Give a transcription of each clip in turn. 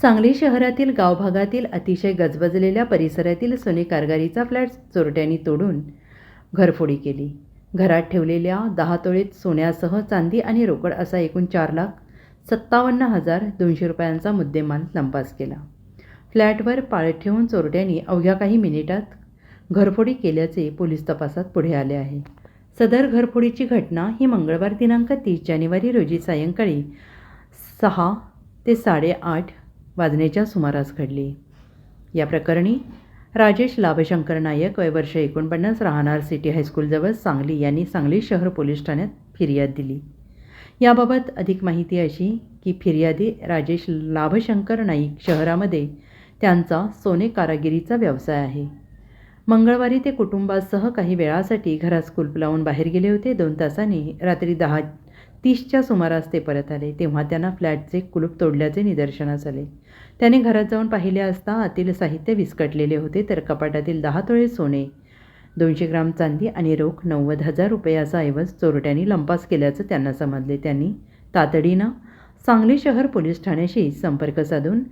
सांगली शहरातील गावभागातील अतिशय गजबजलेल्या परिसरातील सोने कारगारीचा फ्लॅट चोरट्यांनी तोडून घरफोडी केली. घरात ठेवलेल्या दहा तोळीत सोन्यासह चांदी आणि रोकड असा एकूण चार लाख सत्तावन्न हजार दोनशे रुपयांचा मुद्देमाल लंपास केला. फ्लॅटवर पाळत ठेवून चोरट्यांनी अवघ्या काही मिनिटात घरफोडी केल्याचे पोलीस तपासात पुढे आले आहे. सदर घरफोडीची घटना ही मंगळवार दिनांक तीस जानेवारी रोजी सायंकाळी सहा ते साडेआठ वाजण्याच्या सुमारास घडली. या प्रकरणी राजेश लाभशंकर नायक वय वर्ष एकोणपन्नास राहणार सिटी हायस्कूलजवळ सांगली यांनी सांगली शहर पोलीस ठाण्यात फिर्याद दिली. याबाबत अधिक माहिती अशी की फिर्यादी राजेश लाभशंकर नाईक शहरामध्ये त्यांचा सोने कारागिरीचा व्यवसाय आहे. मंगळवारी ते कुटुंबासह काही वेळासाठी घरात कुलप लावून बाहेर गेले होते. दोन तासांनी रात्री दहा तीसच्या सुमारास ते परत आले. तेव्हा त्यांना फ्लॅटचे कुलूप तोडल्याचे निदर्शनास आले. त्याने घरात जाऊन पाहिले असता आतील साहित्य विस्कटलेले होते तर कपाटातील दहा तोळे सोने दोनशे ग्राम चांदी आणि रोख नव्वद हजार रुपयाचा ऐवज चोरट्यांनी लंपास केल्याचं त्यांना समजले. त्यांनी तातडीनं सांगली शहर पोलीस ठाण्याशी संपर्क साधून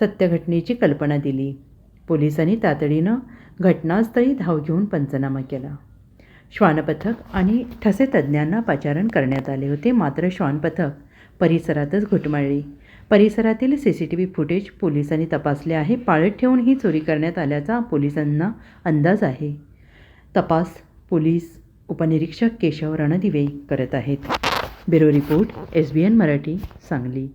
सत्यघटनेची कल्पना दिली. पोलिसांनी तातडीनं घटनास्थळी धाव घेऊन पंचनामा केला. श्वानपथक आणि ठसे तज्ज्ञांना पाचारण करण्यात आले होते मात्र श्वानपथक परिसरातच घुटमाळली. परिसरातील C C T V footage पोलिसांनी तपासले आहे. पाळत ठेवून ही चोरी करण्यात आल्याचा पोलिसांना अंदाज आहे. तपास पोलीस उपनिरीक्षक केशव रणदिवे करत आहेत. Bureau report S B N Marathi Sangli.